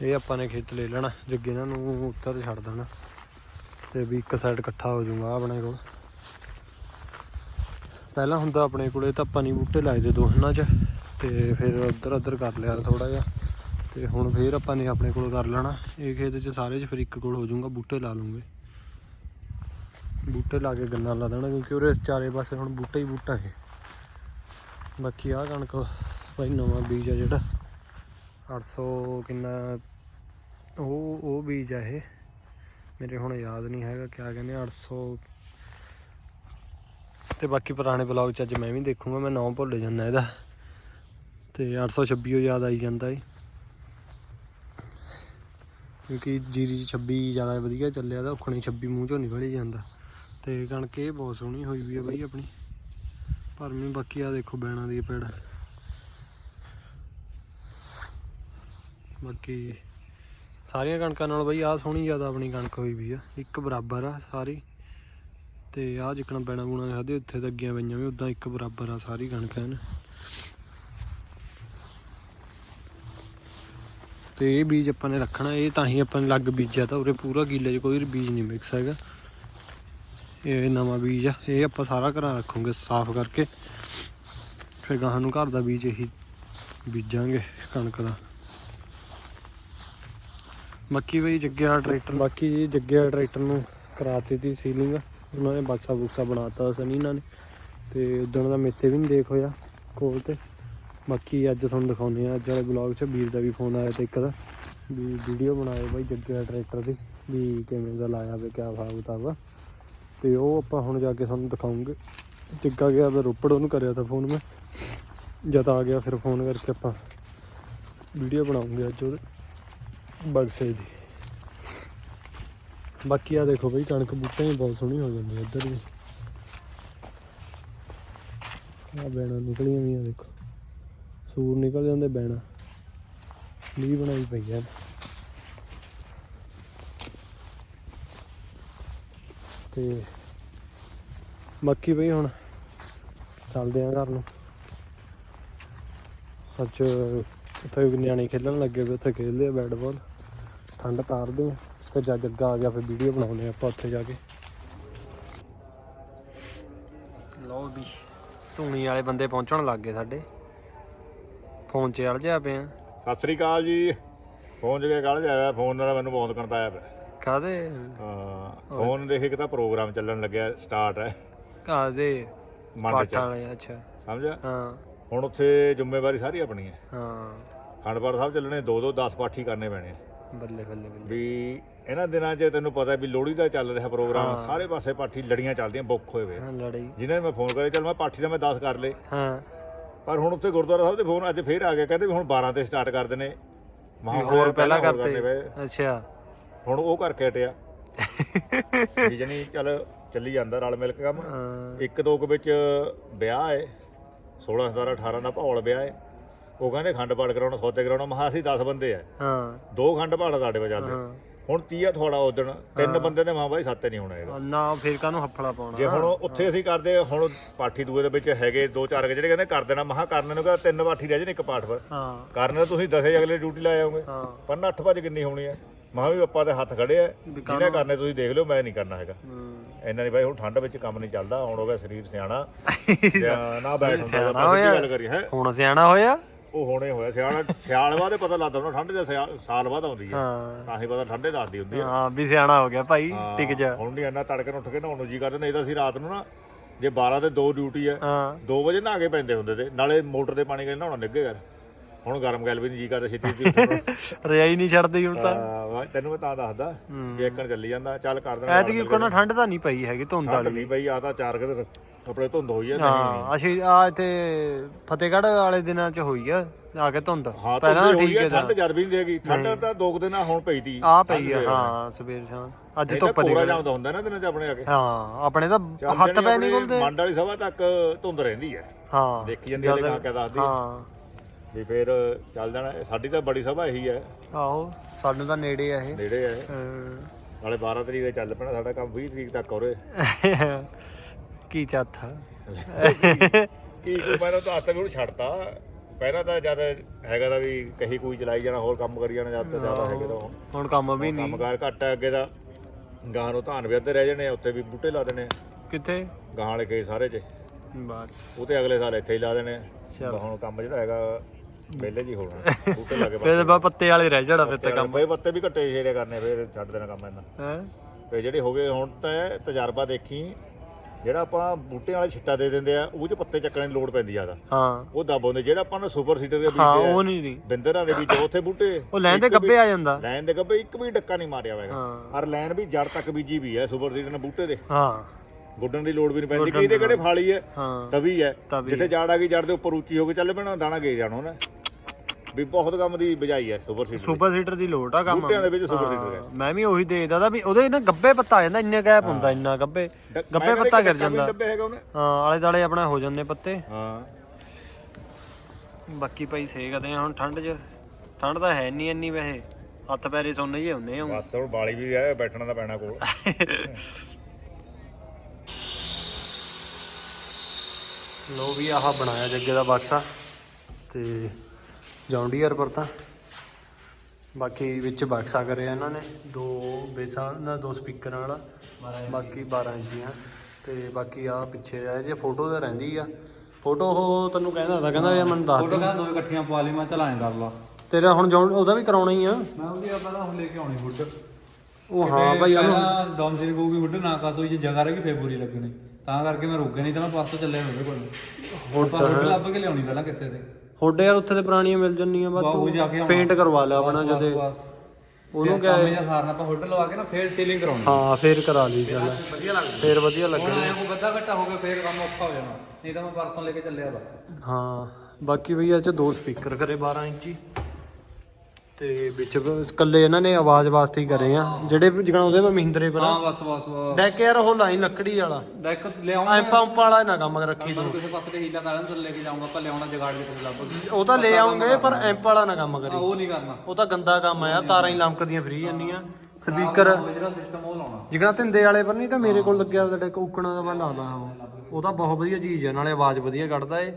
ਇਹ ਆਪਾਂ ਨੇ ਖੇਤ ਲੈ ਲੈਣਾ, ਜੱਗੇ ਇਹਨਾਂ ਨੂੰ ਉੱਤਰ ਛੱਡ ਦੇਣਾ। ਤੇ ਵੀ ਇੱਕ ਸਾਈਡ ਇਕੱਠਾ ਹੋ ਜਾਊਗਾ ਆਪਣੇ ਕੋਲ। ਪਹਿਲਾਂ ਹੁੰਦਾ ਆਪਣੇ ਕੋਲੇ ਤਾਂ ਆਪਾਂ ਨਹੀਂ ਬੂਟੇ ਲਾਏ ਦੇ ਦੋਹਾਂ 'ਚ, ਤੇ ਫਿਰ ਉੱਧਰ ਉੱਧਰ ਕਰ ਲਿਆ ਥੋੜਾ ਜਿਹਾ। ਤੇ ਹੁਣ ਫੇਰ ਆਪਾਂ ਨੇ ਆਪਣੇ ਕੋਲ ਕਰ ਲੈਣਾ, ਇਹ ਖੇਤ 'ਚ ਸਾਰੇ 'ਚ ਫਿਰ ਇੱਕ ਕੋਲ ਹੋ ਜਾਊਗਾ, ਬੂਟੇ ਲਾ ਲੂੰਗੇ ਬੂਟੇ ਲਾ ਕੇ ਗੰਨਾ ਲਾ ਦੇਣਾ, ਕਿਉਂਕਿ ਉਹਦੇ ਚਾਰੇ ਪਾਸੇ ਹੁਣ ਬੂਟਾ ਹੀ ਬੂਟਾ ਹੈ। ਬਾਕੀ ਆਹ ਕਣਕ, ਭਾਈ ਨਵਾਂ ਬੀਜ ਆ ਜਿਹੜਾ। 800 ਕਿੰਨਾ ਉਹ ਉਹ ਬੀਜ ਆ ਇਹ। ਮੇਰੇ ਹੁਣ ਯਾਦ ਨਹੀਂ ਹੈਗਾ ਕਿਆ ਕਹਿੰਦੇ ਆ, 800 ਤੇ ਬਾਕੀ ਪੁਰਾਣੇ ਬਲੌਗ ਚ ਅੱਜ ਮੈਂ ਵੀ ਦੇਖੂੰਗਾ ਮੈਂ ਨਾਮ ਭੁੱਲ ਜਾਂਦਾ ਇਹਦਾ। ਤੇ 826 ਉਹ ਯਾਦ ਆਈ ਜਾਂਦਾ ਏ। ਕਿਉਂਕਿ ਜੀਰੀ 'ਚ 26 ਜ਼ਿਆਦਾ ਵਧੀਆ ਚੱਲਿਆ ਤਾਂ ਉਖਣੀ 26 ਮੂੰਹ ਚੋਂ ਨਿਕਲ ਜਾਂਦਾ। ਤੇ ਕਣਕ ਇਹ ਬਹੁਤ ਸੋਹਣੀ ਹੋਈ ਵੀ ਆ ਬਾਈ ਆਪਣੀ। ਪਰ ਭਰਵੀਂ ਬਾਕੀ ਆ ਦੇਖੋ ਬੈਣਾ ਦੀ ਪੇੜ। ਬਾਕੀ ਸਾਰੀਆਂ ਕਣਕਾਂ ਨਾਲ ਬਈ ਆਹ ਸੋਹਣੀ ਜ਼ਿਆਦਾ ਆਪਣੀ ਕਣਕ ਹੋਈ ਵੀ ਆ, ਇੱਕ ਬਰਾਬਰ ਆ ਸਾਰੀ। ਤੇ ਆਹ ਜਿੱਕਣ ਬੈਣਾ ਬੂਣਾ ਖਾਦੇ ਉੱਥੇ ਤਾਂ ਅੱਗੀਆਂ ਪਈਆਂ ਵੀ, ਉਦਾਂ ਇੱਕ ਬਰਾਬਰ ਆ ਸਾਰੀ ਕਣਕ ਹਨ ਤੇ ਇਹ ਬੀਜ ਆਪਾਂ ਨੇ ਰੱਖਣਾ, ਇਹ ਤਾਂ ਹੀ ਆਪਾਂ ਨੇ ਲੱਗ ਬੀਜਿਆ ਤਾਂ, ਉਰੇ ਪੂਰਾ ਕਿੱਲੇ 'ਚ ਕੋਈ ਬੀਜ ਨਹੀਂ ਮਿਕਸ ਹੈਗਾ। ਇਹ ਨਵਾਂ ਬੀਜ ਆ, ਇਹ ਆਪਾਂ ਸਾਰਾ ਘਰਾਂ ਰੱਖਾਂਗੇ ਸਾਫ਼ ਕਰਕੇ। ਫਿਰ ਗਾਹਾਂ ਨੂੰ ਘਰ ਦਾ ਬੀਜ ਇਹੀ ਬੀਜਾਂਗੇ ਕਣਕ ਦਾ। ਬਾਕੀ ਬਈ ਜੱਗਿਆ ਟਰੈਕਟਰ। ਬਾਕੀ ਜੀ ਜੱਗੇ ਟਰੈਕਟਰ ਨੂੰ ਕਰਾਤੀ ਤੀ ਸੀਲਿੰਗ। ਉਹਨਾਂ ਨੇ ਬਾਕਸਾ ਬੁਕਸਾ ਬਣਾਤਾ ਸਨੀ ਇਹਨਾਂ ਨੇ। ਤੇ ਉਦਣ ਦਾ ਮੇਤੇ ਵੀ ਨਹੀਂ ਦੇਖ ਹੋਇਆ ਕੋਲ ਤੇ। ਬਾਕੀ ਅੱਜ ਤੁਹਾਨੂੰ ਦਿਖਾਉਂਦੇ ਆ ਅੱਜ ਵਾਲੇ ਬਲੌਗ 'ਚ ਵੀਰ ਦਾ ਵੀ ਫੋਨ ਆਇਆ ਤੇ ਇੱਕ ਦਾ। ਵੀ ਵੀਡੀਓ ਬਣਾਏ ਬਾਈ ਜੱਗੇ ਵਾਲਾ ਟਰੈਕਟਰ ਦੀ। ਵੀ ਕਿਵੇਂ ਦਾ ਲਾਇਆ ਵੇ, ਕਿਆ ਹਿਸਾਬ ਕਿਤਾਬ ਆ। ਤੇ ਉਹ ਆਪਾਂ ਹੁਣ ਜਾ ਕੇ ਤੁਹਾਨੂੰ ਦਿਖਾਉਂਗੇ। ਜੱਗਾ ਗਿਆ ਮੈਂ ਰੋਪੜ, ਉਹਨੂੰ ਕਰਿਆ ਤਾਂ ਫੋਨ ਮੈਂ। ਜਦ ਆ ਗਿਆ ਫਿਰ ਫੋਨ ਕਰਕੇ ਆਪਾਂ ਵੀਡੀਓ ਬਣਾਉਂਗੇ ਅੱਜ ਉਹਦੇ। ਬਗਸੇ ਦੀ ਬਾਕੀ ਆ ਦੇਖੋ ਬਈ, ਕਣਕ ਬੂਟੇ ਵੀ ਬਹੁਤ ਸੋਹਣੀ ਹੋ ਜਾਂਦੀ ਆ ਇੱਧਰ ਵੀ। ਆ ਬੈਣਾ ਨਿਕਲੀਆਂ ਵੀ ਆ ਦੇਖੋ। ਸੂਰ ਨਿਕਲ ਜਾਂਦੇ ਬੈਣਾ। ਲੀ ਬਣਾਈ ਪਈ ਆ। ਤੇ ਬਾਕੀ ਬਈ ਹੁਣ ਚੱਲਦੇ ਆ ਘਰ ਨੂੰ। ਅੱਜ ਉੱਥੇ ਵੀ ਨਿਆਣੇ ਖੇਲਣ ਲੱਗੇ ਵੀ ਉੱਥੇ ਖੇਲਦੇ ਆ ਬੈਟ ਬਾਲ ਠੰਡ ਤਾਰਦੇ ਆ। ਤੇ ਜਦ ਜੱਗਾ ਆ ਗਿਆ ਫਿਰ ਵੀਡੀਓ ਬਣਾਉਂਦੇ ਆਪਾਂ ਉੱਥੇ ਜਾ ਕੇ। ਲਓ ਵੀ ਧੂਣੀ ਵਾਲੇ ਬੰਦੇ ਪਹੁੰਚਣ ਲੱਗ ਗਏ ਸਾਡੇ। ਫੋਨ 'ਚ ਅੜ ਜਾ ਪਏ ਆ ਸਤਿ ਸ੍ਰੀ ਅਕਾਲ ਜੀ। ਫੋਨ ਜਗੇ ਕੱਲ ਜਾਇਆ ਫੋਨ ਨਾਲ ਮੈਨੂੰ ਬਹੁਤ ਕਰਦਾ ਆਇਆ ਪਿਆ। ਕਾਦੇ ਹਾਂ ਫੋਨ ਦੇਖ ਕੇ ਤਾਂ ਪ੍ਰੋਗਰਾਮ ਚੱਲਣ ਲੱਗਿਆ ਸਟਾਰਟ ਹੈ। ਕਾਦੇ ਪਾਠ ਚ। ਵਾਲੇ ਅੱਛਾ। ਸਮਝਿਆ? ਹਾਂ। ਹੁਣ ਉੱਥੇ ਜ਼ਿੰਮੇਵਾਰੀ ਸਾਰੀ ਆਪਣੀ ਹੈ। ਹਾਂ। ਖੰਡਪਾਠ ਸਾਹਿਬ ਚੱਲਣੇ ਦੋ ਦੋ 10 ਪਾਠੀ ਕਰਨੇ ਪੈਣੇ ਆ। ਬੱਲੇ ਬੱਲੇ ਬੱਲੇ। ਵੀ ਇਹਨਾਂ ਦਿਨਾਂ 'ਚ ਤੈਨੂੰ ਪਤਾ ਵੀ ਲੋਹੜੀ ਦਾ ਚੱਲ ਰਿਹਾ ਪ੍ਰੋਗਰਾਮ ਸਾਰੇ ਪਾਸੇ ਪਾਠੀ ਲੜੀਆਂ ਚੱਲਦੀਆਂ ਬੁੱਕ ਹੋਏ ਵੇ। ਹਾਂ ਲੜਾਈ। ਜਿਨ੍ਹਾਂ ਨੇ ਮੈਂ ਫੋਨ ਕਰਿਆ ਚੱਲ ਮੈਂ ਪਾਠੀ ਦਾ ਮੈਂ 10 ਕਰ ਲੇ। ਹਾਂ। ਪਰ ਹੁਣ ਉੱਥੇ ਗੁਰਦੁਆਰਾ ਸਾਹਿਬ ਦੇ ਫੋਨ ਅੱਜ ਫੇਰ ਆ ਗਿਆ ਕਹਿੰਦੇ ਵੀ ਹੁਣ 12 ਤੇ ਸਟਾਰਟ ਕਰ ਦੇਣੇ। ਮਹਾ ਹੋਰ ਪਹਿਲਾਂ ਕਰਨੇ ਪਏ। ਕਰਤੇ ਅੱਛਾ। ਹੁਣ ਉਹ ਕਰਕੇ ਹਟਿਆ। ਵੀ ਜਣੀ ਚੱਲ ਚੱਲੀ ਜਾਂਦਾ ਰਲ ਮਿਲ ਕੇ ਕੰਮ। ਹਾਂ, ਇੱਕ ਦੋ ਕੁ ਵਿੱਚ ਵਿਆਹ ਹੈ। 16 17 18 ਦਾ ਭੌਲ ਵਿਆਹ ਹੈ ਉਹ ਕਹਿੰਦੇ ਖੰਡ ਪਾਠ ਕਰਾਉਣਾ ਸੌਤੇ ਕਰਾਉਣਾ ਮਹਾ ਅਸੀਂ 10 ਬੰਦੇ ਆ। ਹਾਂ। ਦੋ ਖੰਡ ਆ ਸਾਡੇ ਹਾਂ। ਹੁਣ ਤੀਆ ਥੋੜਾ ਉਦਣ ਤਿੰਨ ਬੰਦੇ ਦੇ ਮਾਂ ਬਾਈ ਸੱਤੇ ਨਹੀਂ ਹੋਣਾ ਹੈਗਾ ਨਾ ਫਿਰ ਕਾਹਨੂੰ ਹੱਫੜਾ ਜੇ ਪਾਉਣਾ ਹੁਣ ਉੱਥੇ ਅਸੀਂ ਕਰਦੇ ਹੁਣ ਪਾਠੀ ਦੂਏ ਦੇ ਵਿੱਚ ਹੈਗੇ ਦੋ ਚਾਰ ਜਿਹੜੇ ਕਹਿੰਦੇ ਕਰ ਦੇਣਾ ਮਹਾ ਕਰਨ ਨੂੰ ਕਹਿੰਦਾ ਤਿੰਨ ਪਾਠੀ ਰਹਿ ਜਾਣ ਇੱਕ ਪਾਠ ਪਰ ਹਾਂ। ਕਰਨ ਤੁਸੀਂ ਦਸੇ ਅਗਲੇ ਡਿਊਟੀ ਲਾਏ ਆਉਂਗੇ ਹਾਂ। ਪਰ ਨਾ ਅੱਠ ਵਜੇ ਕਿੰਨੀ ਹੋਣੀ ਹੈ ਮਹਾ ਵੀ ਆਪਾਂ ਦੇ ਹੱਥ ਖੜੇ ਆ ਜਿਹਨੇ ਕਰਨੇ। ਤੁਸੀਂ ਦੇਖ ਲਿਓ ਮੈਂ ਨਹੀਂ ਕਰਨਾ ਹੈਗਾ। ਇੰਨਾ ਨਹੀਂ ਬਾਈ ਹੁਣ ਠੰਡ ਵਿੱਚ ਕੰਮ ਨਹੀਂ ਚੱਲਦਾ ਹੁਣ ਹੋ ਗਿਆ ਸਰੀਰ ਸਿਆਣਾ। ਨਾ ਬੈਠ ਹੁੰਦਾ ਗੱਲ ਕਰੀ ਹੈ। ਹੁਣ ਸਿਆਣਾ ਹੋਇਆ? ਉਹ ਹੋਣੇ ਹੋਇਆ ਸਿਆਲ ਸਿਆਲ ਬਾਅਦ ਪਤਾ ਲੱਗਦਾ ਉਹਨਾਂ ਠੰਡ ਦੇ ਸਾਲ ਬਾਅਦ ਆਉਂਦੀ ਹੈ। ਤਾਂ ਹੀ ਪਤਾ ਠੰਡੇ ਦੱਸਦੀ ਹੁੰਦੀ ਹੈ ਹਾਂ ਵੀ ਸਿਆਣਾ ਹੋ ਗਿਆ ਭਾਈ ਟਿਕ ਜਾ। ਹੁਣ ਨਹੀਂ ਇੰਨਾ ਤੜਕੇ ਨੂੰ ਉੱਠ ਕੇ ਨਹਾਉਣ ਨੂੰ ਜੀ ਕਰਦਾ ਨਹੀਂ ਤਾਂ ਅਸੀਂ ਰਾਤ ਨੂੰ ਨਾ ਜੇ 12 ਤੇ 2 ਡਿਊਟੀ ਹਾਂ। 2 ਵਜੇ ਨਹਾ ਕੇ ਪੈਂਦੇ ਹੁੰਦੇ ਤੇ ਨਾਲੇ ਮੋਟਰ ਦੇ ਪਾਣੀ ਕੇ ਨਹਾਉਣਾ ਨਿੱਗੇ ਯਾਰ ਹੁਣ ਗਰਮ ਗੱਲ ਵੀ ਨਹੀਂ ਜੀ ਕਰਦਾ ਛੇਤੀ ਛੇਤੀ ਉੱਠਣ ਨੂੰ। ਨਹੀਂ ਛੱਡਦੀ ਹੁਣ ਤਾਂ। ਆ, ਵਾ- ਤੈਨੂੰ ਮੈਂ ਤਾਂ ਦੱਸਦਾ ਵੀ ਇੱਕਣ ਚੱਲੀ ਜਾਂਦਾ ਚੱਲ ਕਰ ਦੇਣਾ ਐਤਕੀ ਕੋਈ ਨਾ ਠੰਡ ਤਾਂ ਨਹੀਂ ਪਈ ਹੈਗੀ ਧੁੰਦ ਵਾਲੀ। ਨਹੀਂ ਪਈ ਆ ਤਾਂ ਚਾਰ ਕਿਤੇ ਆਪਣੇ ਧੁੰਦ ਹੋਈ ਹੈ ਨਹੀਂ ਹਾਂ ਅਸੀਂ ਆ ਇੱਥੇ ਫਤਿਹਗੜ੍ਹ ਵਾਲੇ ਦਿਨਾਂ ਚ ਹੋਈ ਆ ਆ ਕੇ ਧੁੰਦ। ਹਾਂ ਪਹਿਲਾਂ ਠੀਕ ਹੈ ਠੰਡ ਜਦ ਵੀ ਨਹੀਂ ਦੇਗੀ ਠੰਡ ਤਾਂ ਦੋ ਕੁ ਦਿਨ ਆ ਹੁਣ ਪਈ ਤੀ ਆ ਪਈ ਆ ਹਾਂ ਸਵੇਰ ਸ਼ਾਮ। ਅੱਜ ਤਾਂ ਧੁੱਪ ਪੂਰਾ ਨਿਕਲ। ਜਾਂਦਾ ਹੁੰਦਾ ਨਾ ਦਿਨਾਂ ਚ ਆਪਣੇ ਆ ਕੇ। ਹਾਂ ਆਪਣੇ ਤਾਂ ਹੱਥ ਪੈ ਨਹੀਂ ਖੁੱਲਦੇ। ਮੰਡ ਵਾਲੀ ਸਭਾ ਤੱਕ ਧੁੰਦ ਰਹਿੰਦੀ ਹੈ। ਹਾਂ ਦੇਖੀ ਜਾਂਦੀ ਹੈ ਕਾ ਕੇ ਦੱਸਦੀ। ਹਾਂ। ਵੀ ਫੇਰ ਚੱਲ ਜਾਣਾ। ਸਾਡੀ ਤਾਂ ਬੜੀ ਸਭਾ ਇਹੀ ਹੈ। ਆਹੋ ਸਾਨੂੰ ਤਾਂ ਨੇੜੇ ਆ ਇਹ। ਨੇੜੇ ਹੈ ਹਾਂ। ਨਾਲੇ 12 ਤਰੀਕ ਦੇ ਚੱਲ ਪੈਣਾ ਸਾਡਾ ਕੰਮ 20 ਤਰੀਕ ਤੱਕ ਹੋਰੇ ਕੀ ਚਾਥਾ ਕੀ ਪਹਿਲਾਂ ਤਾਂ ਹੱਥ ਵੀ ਉਹਨੂੰ ਛੱਡਤਾ। ਪਹਿਲਾਂ ਤਾਂ ਜਦ ਹੈਗਾ ਤਾਂ ਵੀ ਕਹੀ ਕੋਈ ਚਲਾਈ ਜਾਣਾ ਹੋਰ ਕੰਮ ਕਰੀ ਜਾਣਾ ਜਦ ਤਾਂ ਜ਼ਿਆਦਾ ਹੈਗੇ ਤਾਂ ਹੁਣ। ਕੰਮ ਵੀ ਨਹੀਂ। ਕੰਮਕਾਰ ਘੱਟ ਹੈ ਅੱਗੇ ਦਾ। ਗਾਂ ਨੂੰ ਧਾਨ ਵੀ ਅੱਧੇ ਰਹਿ ਜਾਣੇ ਉੱਥੇ ਵੀ ਬੂਟੇ ਲਾ ਦੇਣੇ। ਕਿੱਥੇ? ਗਾਂ ਵਾਲੇ ਕਈ ਸਾਰੇ ਚ। ਬਸ। ਉਹ ਤੇ ਅਗਲੇ ਸਾਲ ਇੱਥੇ ਹੀ ਲਾ ਦੇਣੇ ਹੁਣ ਕੰਮ ਜਿਹੜਾ ਹੈਗਾ ਵਿਹਲੇ ਜੀ ਹੋਣਾ ਬੂਟੇ ਲਾ ਕੇ ਫਿਰ ਬਾ ਪੱਤੇ ਵਾਲੇ ਰਹਿ ਜਾਣਾ ਫਿਰ ਤੇ ਕੰਮ। ਬਈ ਪੱਤੇ ਵੀ ਘੱਟੇ ਜਿਹੜੇ ਕਰਨੇ ਫਿਰ ਛੱਡ ਦੇਣਾ ਕੰਮ ਇਹਨਾਂ। ਹੈ? ਤੇ ਜਿਹੜੇ ਹੋ ਗਏ ਹੁਣ ਤਾਂ ਇਹ ਤਜਰਬਾ ਦੇਖੀ ਜਿਹੜਾ ਆਪਾਂ ਬੂਟਿਆਂ ਵਾਲੇ ਛਿੱਟਾ ਦੇ ਦਿੰਦੇ ਆ ਉਹ ਚ ਪੱਤੇ ਚੱਕਣ ਦੀ ਲੋੜ ਪੈਂਦੀ ਜ਼ਿਆਦਾ। ਹਾਂ। ਉਹ ਦੱਬ ਹੁੰਦੇ ਜਿਹੜਾ ਆਪਾਂ ਨੂੰ ਸੁਪਰ ਸੀਡਰ ਦੇ ਹਾਂ ਬੀਜਦੇ ਆ ਉਹ ਨਹੀਂ ਨਹੀਂ ਬਿੰਦਰਾਂ ਦੇ ਵਿੱਚ ਉੱਥੇ ਬੂਟੇ। ਉਹ ਲੈਣ ਤੇ ਗੱਬੇ ਆ ਜਾਂਦਾ। ਲਾਈਨ ਦੇ ਗੱਬੇ ਇੱਕ ਵੀ ਡੱਕਾ ਨਹੀਂ ਮਾਰਿਆ ਹੋਵੇਗਾ ਹਾਂ। ਔਰ ਲਾਈਨ ਵੀ ਜੜ ਤੱਕ ਬੀਜੀ ਵੀ ਹੈ ਸੁਪਰ ਸੀਡਰ ਨੇ ਬੂਟੇ ਦੇ। ਹਾਂ। ਗੁੱਡਣ ਦੀ ਲੋੜ ਵੀ ਨਹੀਂ ਪੈਂਦੀ ਕਈ ਦੇ ਕਿਹੜੇ ਫਾਲੀ ਹੈ ਹਾਂ। ਤਵੀ ਹੈ ਤਵੀ। ਜਿੱਥੇ ਜੜ ਆ ਗਈ ਜੜ ਦੇ ਉੱਪਰ ਉੱਚੀ ਹੋ ਕੇ ਚੱਲ ਪੈਣਾ ਦਾਣਾ ਗੇ ਜਾਣਾ ਉਹਨੇ। ਵੀ ਬਹੁਤ ਕੰਮ ਦੀ ਬਜਾਈ ਹੈ ਸੁਪਰ ਸੀਡਰ ਸੁਪਰ ਸੀਟਰ ਦੀ ਲੋਟ ਆ ਕੰਮ। ਬੂਟਿਆਂ ਦੇ ਵਿੱਚ ਸੁਪਰ ਸੀਡਰ ਹੈ ਹਾਂ, ਮੈਂ ਵੀ ਉਹੀ ਦੇਖਦਾ ਦਾ ਵੀ ਉਹਦੇ ਨਾ ਗੱਬੇ ਪੱਤਾ ਆ ਜਾਂਦਾ ਇੰਨੇ ਗੈਪ ਹੁੰਦਾ ਇੰਨਾ ਗੱਬੇ। ਗੱਬੇ ਪੱਤਾ ਗਿਰ ਜਾਂਦਾ। ਡੱਬੇ ਹੈਗਾ ਉਹਨੇ। ਹਾਂ ਆਲੇ ਦਾਲੇ ਆਪਣਾ ਹੋ ਜਾਂਦੇ ਪੱਤੇ। ਹਾਂ। ਬਾਕੀ ਭਾਈ ਸੇਕਦੇ ਆ ਹੁਣ ਠੰਡ 'ਚ ਠੰਡ ਤਾਂ ਹੈ ਨਹੀਂ ਇੰਨੀ ਵੈਸੇ। ਹੱਥ ਪੈਰੇ ਸੁੰਨ ਜੇ ਹੁੰਦੇ ਆ ਬਸ ਹੁਣ ਬਾਲੀ ਵੀ ਹੈ ਬੈਠਣਾ ਤਾਂ ਪੈਣਾ ਕੋਲ। ਲੋ ਵੀ ਆਹ ਬਣਾਇਆ ਜੱਗੇ ਦਾ ਬਕਸਾ ਤੇ ਜੌਂਡੀਅਰ ਪਰ ਤਾਂ। ਬਾਕੀ ਵਿੱਚ ਬਕਸਾ ਕਰਿਆ ਇਹਨਾਂ ਨੇ ਦੋ ਬੇਸਾਂ ਨਾਲ ਦੋ ਸਪੀਕਰਾਂ ਵਾਲਾ ਬਾਕੀ 12 ਇੰਚੀਆਂ। ਤੇ ਬਾਕੀ ਆ ਪਿੱਛੇ ਆ ਜੇ ਫੋਟੋ ਤਾਂ ਰਹਿੰਦੀ ਆ। ਫੋਟੋ ਉਹ ਤੈਨੂੰ ਕਹਿੰਦਾ ਤਾਂ ਕਹਿੰਦਾ ਯਾਰ ਮੈਨੂੰ ਦੱਸ ਫੋਟੋ ਕਹਿੰਦਾ ਦੋ ਇਕੱਠੀਆਂ ਪਵਾ ਲਈ ਮੈਂ ਚਲਾਏ ਕਰ ਲਾ। ਤੇਰਾ ਹੁਣ ਜੌਂ ਉਹਦਾ ਵੀ ਕਰਾਉਣਾ ਹੀ ਆ। ਮੈਂ ਉਹਦੀ ਆ ਪਹਿਲਾਂ ਹੁਣ ਲੈ ਕੇ ਆਉਣੀ ਹੁੱਡ ਉਹ ਹਾਂ ਭਾਈ ਉਹਨੂੰ ਡੌਮ ਸਿੰਘ ਕਹੂਗੀ ਹੁੱਡ ਨਾ ਕਾਸ ਹੋਈ ਜੇ ਜਗ੍ਹਾ ਰਹੀ ਫੇਬੂਰੀ ਲੱਗਣੀ। ਤਾਂ ਕਰਕੇ ਮੈਂ ਰੁਕ ਗਿਆ ਨਹੀਂ ਤਾਂ ਮੈਂ ਪਾਸੋਂ ਚੱਲਿਆ ਹੋਵੇ ਕੋਲ। ਪਰ ਹੁੱਡ ਲੱਭ ਕੇ ਲਿਆਉਣੀ ਪਹਿਲਾਂ ਕਿਸੇ ਦੇ। ਹੋਡੇ ਯਾਰ ਉੱਥੇ ਤੇ ਪੁਰਾਣੀਆਂ ਮਿਲ ਜੰਨੀਆਂ ਬਸ ਬਾਹੂ ਜਾ ਕੇ ਤੂੰ ਆਉਣਾ। ਪੇਂਟ ਕਰਵਾ ਲੈ ਆਪਣਾ ਬਸ, ਜਦੇ। ਬਸ ਉਹਨੂੰ ਕਿਹਾ ਮੈਂ ਸਾਰਨਾ ਆਪਾਂ ਹੁੱਡ ਲਵਾ ਕੇ ਨਾ ਫੇਰ ਸੀਲਿੰਗ ਕਰਾਉਣੀ। ਹਾਂ ਫੇਰ ਕਰਾ ਲਈ ਚੱਲ। ਵਧੀਆ ਲੱਗਦਾ। ਫੇਰ ਵਧੀਆ ਹੁਣ ਲੱਗਣਾ ਆਇਆ ਕੋ ਗੱਦਾ ਘੱਟਾ ਹੋ ਗਿਆ ਫੇਰ ਕੰਮ ਔਖਾ ਹੋ ਜਾਣਾ। ਨਹੀਂ ਤਾਂ ਮੈਂ ਪਰਸੋਂ ਲੈ ਕੇ ਚੱਲਿਆ ਵਾ। ਹਾਂ ਬਾਕੀ ਵੀ ਇਹ ਚ ਦੋ ਸਪੀਕਰ ਕਰੇ 12 ਇੰਚੀ। ਤੇ ਵਿੱਚ ਇਕੱਲੇ ਇਹਨਾਂ ਨੇ ਆਵਾਜ਼ ਵਾਸਤੇ ਹੀ ਕਰੇ ਆ। ਜਿਹੜੇ ਜਿਗਣਾ ਉਹਦੇ ਮੈਂ ਮਹਿੰਦਰੇ ਪਰ ਹਾਂ ਬਸ ਬਸ ਬਸ। ਡੈਕ ਯਾਰ ਉਹ ਲਾਈਨ ਲੱਕੜੀ ਵਾਲਾ। ਡੈਕ ਲਿਆਉਂਗਾ ਐ ਪੰਪ ਵਾਲਾ ਨਾ ਕੰਮ ਰੱਖੀ ਤੂੰ। ਕਿਸੇ ਪਾਸੇ ਤੇ ਹੀਲਾ ਕਰਨ ਤੋਂ ਲੈ ਕੇ ਜਾਊਂਗਾ ਆਪਾਂ ਲਿਆਉਣਾ ਜਗਾੜ ਕੇ ਤੇ ਲੱਭ ਉਹ ਤਾਂ ਲੈ ਆਉਂਗੇ ਪਰ ਐਂਪ ਵਾਲਾ ਨਾ ਕੰਮ ਆ, ਕਰੀ ਉਹ ਨਹੀਂ ਕਰਨਾ। ਉਹ ਤਾਂ ਗੰਦਾ ਕੰਮ ਆ ਯਾਰ ਤਾਰਾਂ ਹੀ ਲਮਕਦੀਆਂ ਫਰੀ ਜਾਂਦੀਆਂ। ਸਪੀਕਰ ਜਿਹੜਾ ਸਿਸਟਮ ਉਹ ਲਾਉਣਾ। ਜਿਗਣਾ ਤਿੰਦੇ ਵਾਲੇ ਪਰ ਨਹੀਂ ਤਾਂ ਮੇਰੇ ਕੋਲ ਲੱਗਿਆ ਡੈਕ ਉਕਣਾ ਦਾ ਮੈਂ ਲਾਦਾ ਉਹ। ਉਹ ਤਾਂ ਬਹੁਤ ਵਧੀਆ ਚੀਜ਼ ਹੈ ਨਾਲੇ ਆਵਾਜ਼ ਵਧੀਆ ਕੱਢਦਾ ਏ।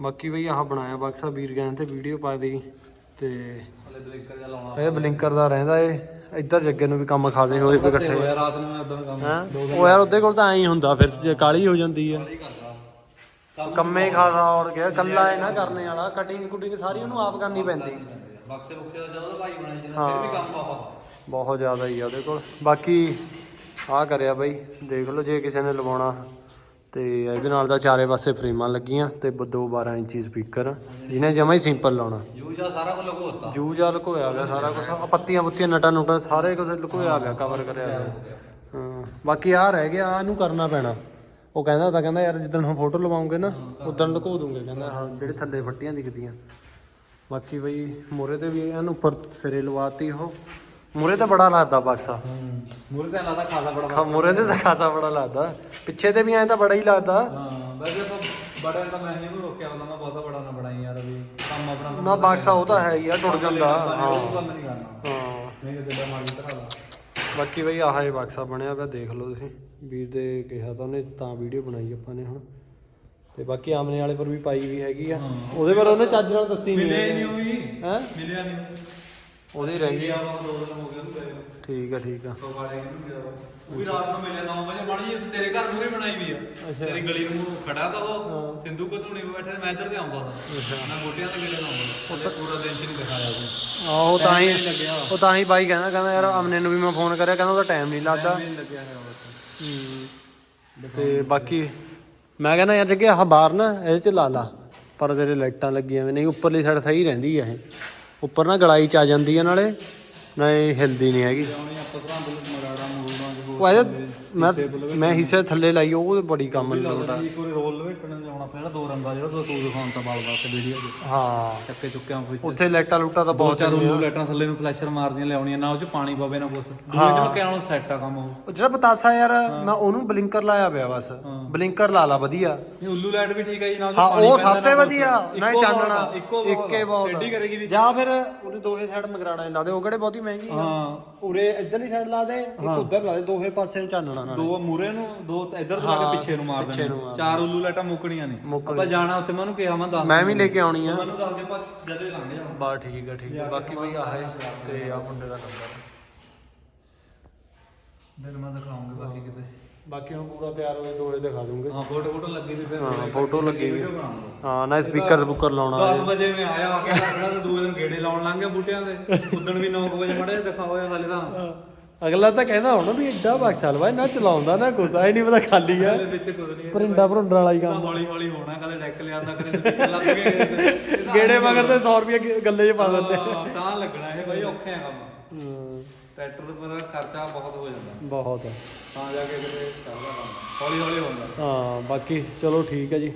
ਬਾਕੀ ਬਈ ਆਹ ਬਣਾਇਆ ਬਕਸਾ ਵੀਰ ਕਹਿੰਦੇ ਤੇ ਵੀਡੀਓ ਪਾ ਦੇਗੀ ਤੇ ਹਲੇ ਲਾਉਣਾ ਇਹ ਬਲਿੰਕਰ ਦਾ ਰਹਿੰਦਾ ਏ। ਇੱਧਰ ਜੱਗੇ ਨੂੰ ਵੀ ਕੰਮ ਖਾਸੇ ਹੋਏ ਤੇ ਇਕੱਠੇ। ਹੋਇਆ ਰਾਤ ਨੂੰ ਮੈਂ ਉਦੋਂ ਕੰਮ। ਹੈਂ? ਉਹ ਯਾਰ ਉਹਦੇ ਕੋਲ ਤਾਂ ਐਂ ਹੀ ਹੁੰਦਾ ਫਿਰ ਜੇ ਕਾਲੀ ਹੋ ਜਾਂਦੀ ਆ। ਕਰਦਾ। ਕੰਮੇ ਖਾਸਾ ਔਰ ਗਿਆ ਕੱਲਾ ਇਹ ਨਾ ਕਰਨੇ ਵਾਲਾ। ਕਟਿੰਗ ਕੁਟਿੰਗ ਸਾਰੀ ਉਹਨੂੰ ਆਪ ਕਰਨੀ ਪੈਂਦੀ। ਬਕਸੇ ਬੁਕਸੇ ਦਾ ਜਦੋਂ ਭਾਈ ਬਣਾਈ ਜਾਂਦਾ ਫਿਰ ਵੀ ਕੰਮ ਬਹੁਤ। ਬਹੁਤ ਜ਼ਿਆਦਾ ਹੀ ਆ ਉਹਦੇ ਕੋਲ। ਬਾਕੀ ਆਹ ਕਰਿਆ ਬਈ ਦੇਖ ਲਓ ਜੇ ਕਿਸੇ ਨੇ ਲਵਾਉਣਾ। ਤੇ ਇਹਦੇ ਨਾਲ ਦਾ ਚਾਰੇ ਪਾਸੇ ਫਰੇਮਾਂ ਲੱਗੀਆਂ ਤੇ ਦੋ 12 ਇੰਚੀ ਸਪੀਕਰ ਜਿਹਨੇ ਜਮਾ ਹੀ ਸਿੰਪਲ ਲਾਉਣਾ। ਜੂਜਾ ਸਾਰਾ ਕੁਝ ਜੂ ਜਾ ਲੁਕੋਇਆ ਹੋਇਆ ਸਾਰਾ ਕੁਝ ਆ ਪੱਤੀਆਂ ਪੁੱਤੀਆਂ ਨਟਾ ਨੁਟਾ ਸਾਰੇ ਕੁਝ ਲੁਕੋਇਆ ਹੋਇਆ ਕਵਰ ਕਰਿਆ ਹਾਂ ਬਾਕੀ ਆ ਰਹਿ ਗਿਆ ਆ ਇਹਨੂੰ ਕਰਨਾ ਪੈਣਾ। ਉਹ ਕਹਿੰਦਾ ਤਾਂ ਕਹਿੰਦਾ ਯਾਰ ਜਿੱਦਣ ਹੁਣ ਫੋਟੋ ਲਵਾਉਂਗੇ ਨਾ ਉਦੋਂ ਲੁਕੋ ਦੂੰਗੇ। ਕਹਿੰਦਾ ਹਾਂ ਜਿਹੜੇ ਥੱਲੇ ਫੱਟੀਆਂ ਦਿਖਦੀਆਂ। ਬਾਕੀ ਬਈ ਮੋਰੇ ਤੇ ਵੀ ਇਹਨੂੰ ਉੱਪਰ ਸਿਰੇ ਲਵਾਤੀ ਉਹ। ਮੋਰੇ ਤਾਂ ਬੜਾ ਲੱਗਦਾ ਬਕਸਾ। ਮੂਰੇ ਤੇ ਲੱਗਦਾ ਖਾਸਾ ਬੜਾ ਖਾ ਮੋਰੇ ਤੇ ਤਾਂ ਖਾਸਾ ਬੜਾ ਲੱਗਦਾ ਪਿੱਛੇ ਤੇ ਵੀ ਐਂ ਤਾਂ ਬੜਾ ਹੀ ਲੱਗਦਾ ਹਾਂ ਵੈਸੇ ਆਪਾਂ ਬੜਾ ਤਾਂ ਮੈਂ ਇਹਨੂੰ ਰੋਕਿਆ ਹੁੰਦਾ ਮੈਂ ਬਹੁਤਾ ਬੜਾ ਨਾ ਬਣਾਈ ਯਾਰ ਵੀ ਕੰਮ ਆਪਣਾ ਨਾ ਬਕਸਾ ਉਹ ਤਾਂ ਹੈ ਹੀ ਆ ਟੁੱਟ ਜਾਂਦਾ। ਹਾਂ। ਹਾਂ ਕੰਮ ਨਹੀਂ ਕਰਨਾ। ਹਾਂ। ਨਹੀਂ ਤੇ ਜਿੱਦਾਂ ਮਾਰੀ ਧਰਾ ਲਾ। ਬਾਕੀ ਬਈ ਆਹ ਇਹ ਬਕਸਾ ਬਣਿਆ ਪਿਆ ਦੇਖ ਲਓ ਤੁਸੀਂ। ਵੀਰ ਦੇ ਕਿਹਾ ਤਾਂ ਉਹਨੇ ਤਾਂ ਵੀਡੀਓ ਬਣਾਈ ਆਪਾਂ ਨੇ ਹੁਣ। ਤੇ ਬਾਕੀ ਆਮਨੇ ਵਾਲੇ ਪਰ ਵੀ ਪਾਈ ਵੀ ਹੈਗੀ ਆ। ਉਹਦੇ ਪਰ ਉਹਨੇ ਚੱਜ ਨਾਲ ਦੱਸੀ ਨਹੀਂ ਮਿਲਿਆ ਹੀ ਨਹੀਂ ਉਹ ਵੀ। ਹੈ? ਮਿਲਿਆ ਨਹੀਂ ਉਹਦੀ ਰਹਿ ਗਈ। ਆ ਉਹ ਦੋ ਦਿਨ ਹੋ ਗਏ ਉਹਨੂੰ ਗਏ ਨੂੰ। ਠੀਕ ਆ ਠੀਕ ਆ। ਉਹ ਵਾਲੇ ਨੂੰ ਗਿਆ ਉਹ ਵੀ ਰਾਤ ਨੂੰ ਮਿਲਿਆ 9 ਵਜੇ ਮਾੜੀ ਜੀ ਤੇਰੇ ਘਰ ਮੂਹਰੇ ਬਣਾਈ ਵੀ ਆ। ਤੇਰੀ ਗਲੀ ਨੂੰ ਖੜਾ ਤਾਂ ਉਹ ਸਿੰਧੂ ਕਤੂਣੀ ਬੈਠੇ ਤੇ ਮੈਂ ਇੱਧਰ ਤੇ ਆਉਂਦਾ ਸੀ ਮੈਂ ਮੋਟਿਆਂ ਦੇ ਗੇੜੇ ਲਾਉਂਦਾ ਉਹ ਪੂਰਾ ਦਿਨ ਚ ਨਹੀਂ ਦਿਖਾਇਆ ਉਹ ਆਹੋ ਤਾਂ ਹੀ ਲੱਗਿਆ। ਉਹ ਤਾਂ ਹੀ ਬਾਈ ਕਹਿੰਦਾ ਕਹਿੰਦਾ ਯਾਰ ਅਮਨੇ ਨੂੰ ਵੀ ਮੈਂ ਫੋਨ ਕਰਿਆ ਕਹਿੰਦਾ ਉਹਦਾ ਟਾਈਮ ਨਹੀਂ ਲੱਗਦਾ। ਨਹੀਂ ਲੱਗਿਆ ਹੈ ਉਹ ਹੂੰ। ਤੇ ਬਾਕੀ ਮੈਂ ਕਹਿੰਦਾ ਯਾਰ ਜੱਗੇ ਆਹ ਬਾਹਰ ਨਾ ਇਹਦੇ ਚ ਲਾ ਲਾ। ਪਰ ਤੇਰੇ ਲਾਈਟਾਂ ਲੱਗੀਆਂ ਵੀ ਨਹੀਂ ਉੱਪਰਲੀ ਸਾਈਡ ਸਹੀ ਰਹਿੰਦੀ ਆ ਇਹ। ਉੱਪਰ ਨਾ ਗਲਾਈ ਚ ਆ ਜਾਂਦੀ ਆ ਨਾਲੇ ਨਾ ਇਹ ਹਿਲਦੀ ਨਹੀਂ ਹੈਗੀ। ਉਹ ਇਹਦੇ ਮੈਂ ਮੈਂ ਹਿੱਸੇ ਥੱਲੇ ਲਾਈ ਉਹ ਬੜੀ ਕੰਮ ਆ। ਇੱਕ ਵਾਰੀ ਰੋਲ ਲਵੇਟਣ ਪੈਣਾ ਦੋ ਰੰਗਾ ਜਿਹੜਾ ਤੂੰ ਦਿਖਾਉਣ ਤਾਂ ਬਾਲ ਬਾਲ ਤੇ ਵੀਡੀਓ ਦੇ ਹਾਂ। ਚੱਕੇ ਚੁੱਕਿਆਂ ਵਿੱਚ। ਉੱਥੇ ਲਾਈਟਾਂ ਲੂਟਾਂ ਤਾਂ ਬਹੁਤ ਚਾਰ ਰੂਲ ਲੈਟਰਾਂ ਥੱਲੇ ਨੂੰ ਫਲੈਸ਼ਰ ਮਾਰਦੀਆਂ ਲਿਆਉਣੀਆਂ ਨਾ ਉਹ ਚ ਪਾਣੀ ਪਵੇ ਨਾ ਕੁਛ। ਦੂਏ ਚ ਮੈਂ ਕਹਿਣਾ ਸੈੱਟ ਆ ਕੰਮ ਉਹ। ਉਹ ਜਿਹੜਾ ਪਤਾਸਾ ਯਾਰ ਮੈਂ ਉਹਨੂੰ ਬਲਿੰਕਰ ਲਾਇਆ ਪਿਆ ਬਸ। ਬਲਿੰਕਰ ਲਾ ਲਾ ਵਧੀਆ। ਇਹ ਉੱਲੂ ਲਾਈਟ ਵੀ ਠੀਕ ਹੈ ਜੀ ਨਾ ਉਹ ਹਾਂ ਉਹ ਸਭ ਤੋਂ। ਵਧੀਆ। ਨਾ ਚਾਨਣਾ ਇੱਕੋ ਬਹੁਤ ਟੇਢੀ ਕਰੇਗੀ ਵੀ ਜਾਂ ਫਿਰ ਉਹਦੇ ਦੋਹੇ ਸਾਈਡ ਮਗਰਾੜਾ ਲਾ ਦੇ ਉਹ ਕਿਹੜੇ ਬਹੁਤੀ ਮਹਿੰਗੀ ਆ? ਹਾਂ। ਉਰੇ ਇੱਧਰਲੀ ਸਾਈਡ ਲਾ ਦੇ ਇੱਕ ਉੱਧਰ ਲਾ ਦੇ ਦੋਹੇ ਪਾਸੇ ਨੂੰ ਚਾਨਣਾ ਨਾਲ ਦੋ ਮੂਰੇ ਨੂੰ ਦੋ ਇੱਧਰ ਤੋਂ ਲਾ ਕੇ ਪਿੱਛੇ ਨੂੰ ਮਾਰ ਪਿੱਛੇ ਨੂੰ ਦੇਣੇ ਚਾਰ ਉੱਲੂ ਲਾਈਟਾਂ ਮੁੱਕਣੀਆਂ ਨੇ। ਮੁੱਕਣੀਆਂ। ਆਪਾਂ ਜਾਣਾ ਉੱਥੇ ਮੈਂ ਉਹਨੂੰ ਕਿਹਾ ਮੈਂ ਦੱਸ ਮੈਂ ਵੀ ਲੈ ਕੇ ਆਉਣੀ ਆ। ਮੈਨੂੰ ਦੱਸ ਦੇ ਪਾ ਜਦੇ ਲੰਘ ਜਾਣਾ ਬਾ ਠੀਕ ਆ ਠੀਕ ਆ। ਬਾਕੀ ਬਈ ਆਹ ਹੈ ਤੇ ਆ ਮੁੰਡੇ ਦਾ ਨੰਬਰ ਦਿਨ ਮੈਂ ਦਿਖਾਉਂਗਾ ਬਾਕੀ ਕਿਤੇ। ਬਾਕੀ ਹੁਣ ਪੂਰਾ ਤਿਆਰ ਹੋਏ ਦੋਹੇ ਦਿਖਾ ਦੂੰਗੇ। ਹਾਂ ਫੋਟੋ ਫੋਟੋ ਲੱਗੀ ਸੀ ਫਿਰ ਹਾਂ ਫੋਟੋ ਲੱਗੀ ਵੀ। ਬਣਾਉਂਗਾ ਹਾਂ ਨਾ ਸਪੀਕਰ ਸਪੂਕਰ ਲਾਉਣਾ 10 ਵਜੇ ਮੈਂ ਆਇਆ ਆ ਕੇ ਲੱਗਣਾ ਤੇ ਦੂਏ ਦਿਨ ਗੇੜੇ ਲਾਉਣ ਲੰਘ ਗਿਆ ਬੂਟਿਆਂ ਦੇ ਉਦੋਂ ਵੀ 9 ਵਜੇ ਮੜੇ ਦਿਖਾ ਹੋਇਆ ਹਾਲੇ ਤਾਂ। ਅਗਲਾ ਤਾਂ ਕਹਿੰਦਾ ਹੋਣਾ ਵੀ ਐਡਾ ਬਖਸ਼ਾਲ ਵਾ ਨਾ ਚਲਾਉਂਦਾ ਨਾ ਕੁਛ ਐ ਨਹੀਂ ਪਤਾ ਖਾਲੀ ਆ। ਹਾਲੇ ਵਿੱਚ ਕੁਝ ਨਹੀਂ ਪਰਿੰਡਾ ਭਰੁੰਡਾ ਵਾਲਾ ਹੀ ਕੰਮ। ਹੌਲੀ ਹੌਲੀ ਹੋਣਾ ਕਦੇ ਡੈਕ ਲਿਆਂਦਾ ਕਦੇ ਲੱਗ ਗਏ। ਗੇੜੇ ਮਗਰ ਤੇ 100 ਰੁਪਏ ਗੱਲੇ 'ਚ ਪਾ ਦਿੰਦੇ। ਤਾਂ ਲੱਗਣਾ ਇਹ ਬਾਈ ਔਖੇ ਆ ਕੰਮ ਟਰੈਕਟਰ ਪਰ ਖਰਚਾ ਬਹੁਤ ਹੋ ਜਾਂਦਾ। ਬਹੁਤ। ਤਾਂ ਜਾ ਕੇ ਕਿਤੇ ਚੱਲਦਾ ਕੰਮ। ਹੌਲੀ ਹੌਲੀ ਹੁੰਦਾ। ਹਾਂ ਬਾਕੀ ਚਲੋ ਠੀਕ ਹੈ ਜੀ।